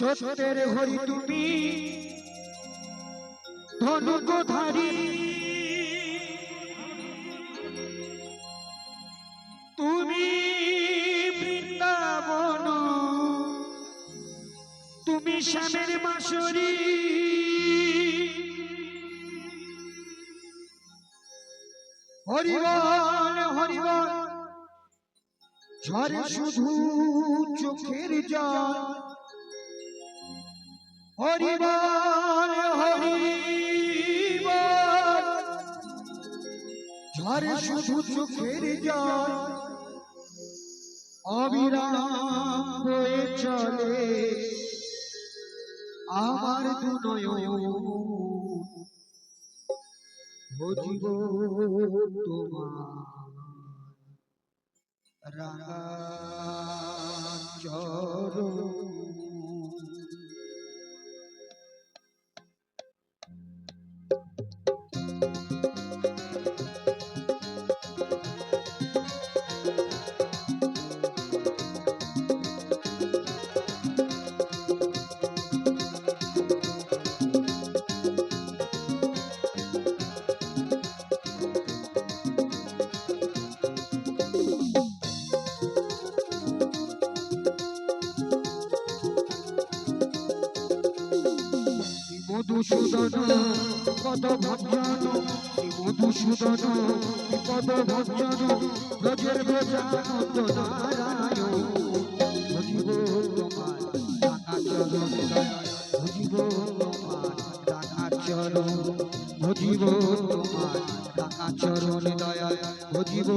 সত্যের হরি তুমি, ধনুকধারী। তুমি বৃন্দাবন, তুমি শ্যামের বাঁশরী। হরিবল হরিবল ঝরে শুধু চোখের জল। হরিবল হরিবল। ঝরে শুধু চোখের জল অবিরাম বয়ে চলে। আমার দুনয়ন ভজিব তোমার চরণ মধুসূদন পদ ভঞ্জন শ্রী মধুসূদন পদ ভঞ্জন ব্রজের ভজিব তোমার চরণ দয়া ভজিব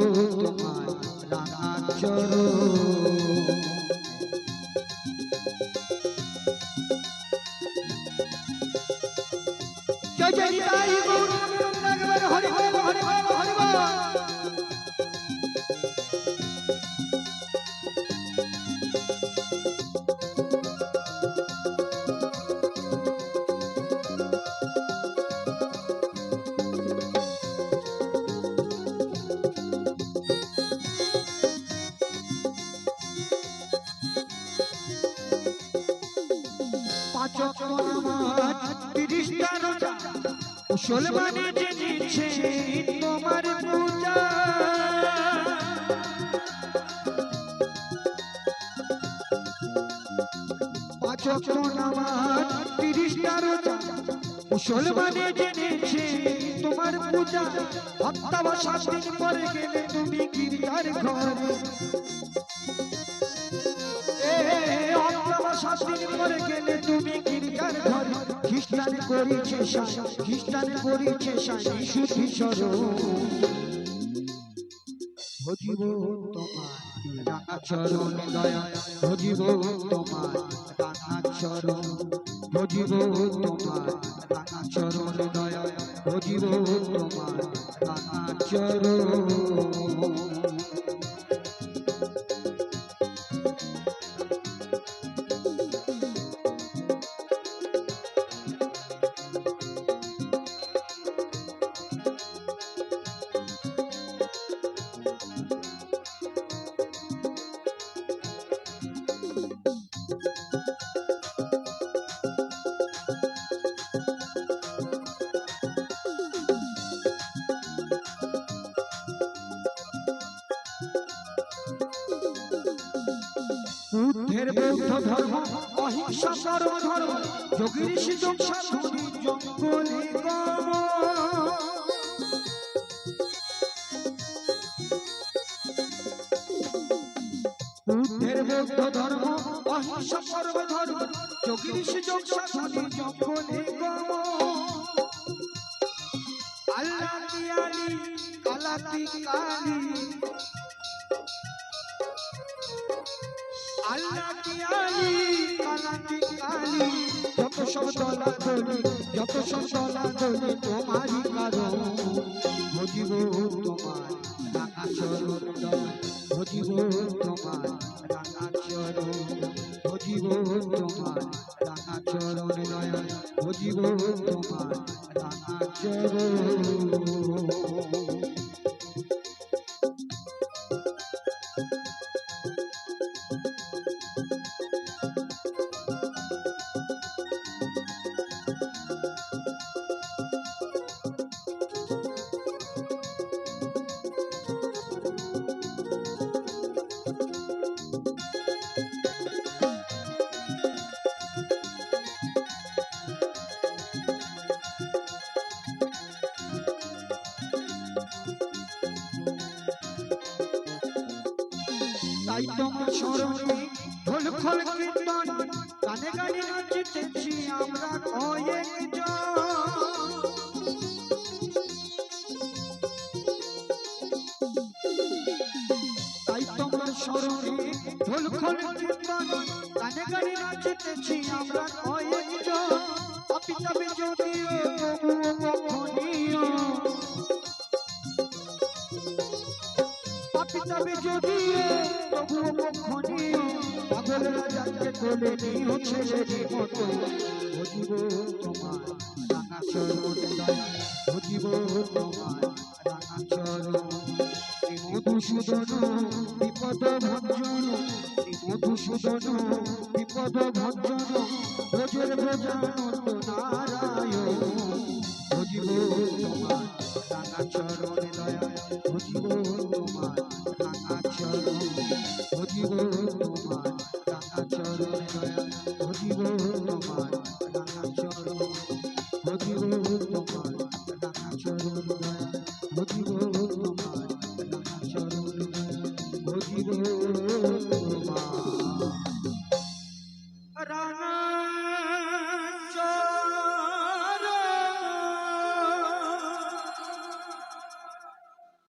চরণ পাঁচ অক্ট নামাজ তিরিশটা রোজা মুসলমানে তোমার পূজা। পাঁচ নামাজ, তিরিশটা রোজা। মুসলমানে জেনেছে তোমার পূজা। হত্যা বা সাত দিন পরে গেলে তুমি গির্জার ঘরে। শাস্তি করে গেলে তুমি গির্জার ঘর। খ্রিস্টান করিছে খ্রিস্টান করিছে শুধু স্মরণ ভজিব তোমার রাঙা চরণ দয়া, ভজিব তোমার রাঙা চরণ ভজিব তোমার রাঙা চরণ দয়া, ভজিব তোমার রাঙা চরণ বুদ্ধের বৌদ্ধ ধর্ম, অহিংসা পরম ধর্ম যোগীর সুযোগ সাধুনি জঙ্গলে গম বুদ্ধের বৌদ্ধ ধর্ম, অহিংসা পরম ধর্ম যোগীর সুযোগ সাধুনি জঙ্গলে গম আল্লাহ কি কালাতি কালী। আল্লাহ সব দলা দলি যত সব দলা দলি তোমারই কারণ। ভজিব তোমার রাঙা চরণ ভজিব তোমার রাঙা চরণ ভজিব তোমার রাঙা চরণ দয়া ভজিব তোমার রাঙা চরণ তাই তোমার স্মরণে ঢোল খোল কীর্তন, গানে গানে নাচিতেছি আমরা কয়েকজন তাই তোমার স্মরণে ঢোল খোল কীর্তন, গানে গানে নাচিতেছি আমরা কয়েকজন পাপি তবে যদিও তবুও কখনিও পাপি তবে যদিও তবুও কখনিও পাগল রাজাকে কোলে নিও ছেলের মতো বুঝিব তোমার রাঙা চরণ বুঝিব তোমার রাঙা মধুসূদন, বিপদ ভঞ্জন। মধুসূদন, বিপদ ভঞ্জন। ব্রজের ব্রজানন্দ নারায়ণ বুঝিব তোমার রাঙা চরণ দয়া ভজিব তোমার রাঙা চরণ ভজিব তোমার চরণ দয়া।